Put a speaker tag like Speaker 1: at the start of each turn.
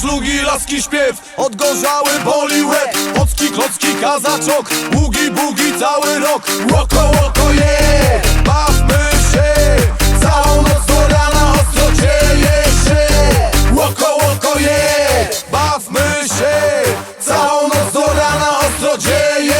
Speaker 1: żlugi, laski śpiew. Odgorzały boli łeb. Ocki, klocki, kazaczok. Ługi, bugi, cały rok. Łoko, łoko, je. Yeah! Bawmy się. Całą noc do rana ostro dzieje się. Łoko, łoko, je. Yeah! Bawmy się. Całą noc do rana ostro dzieje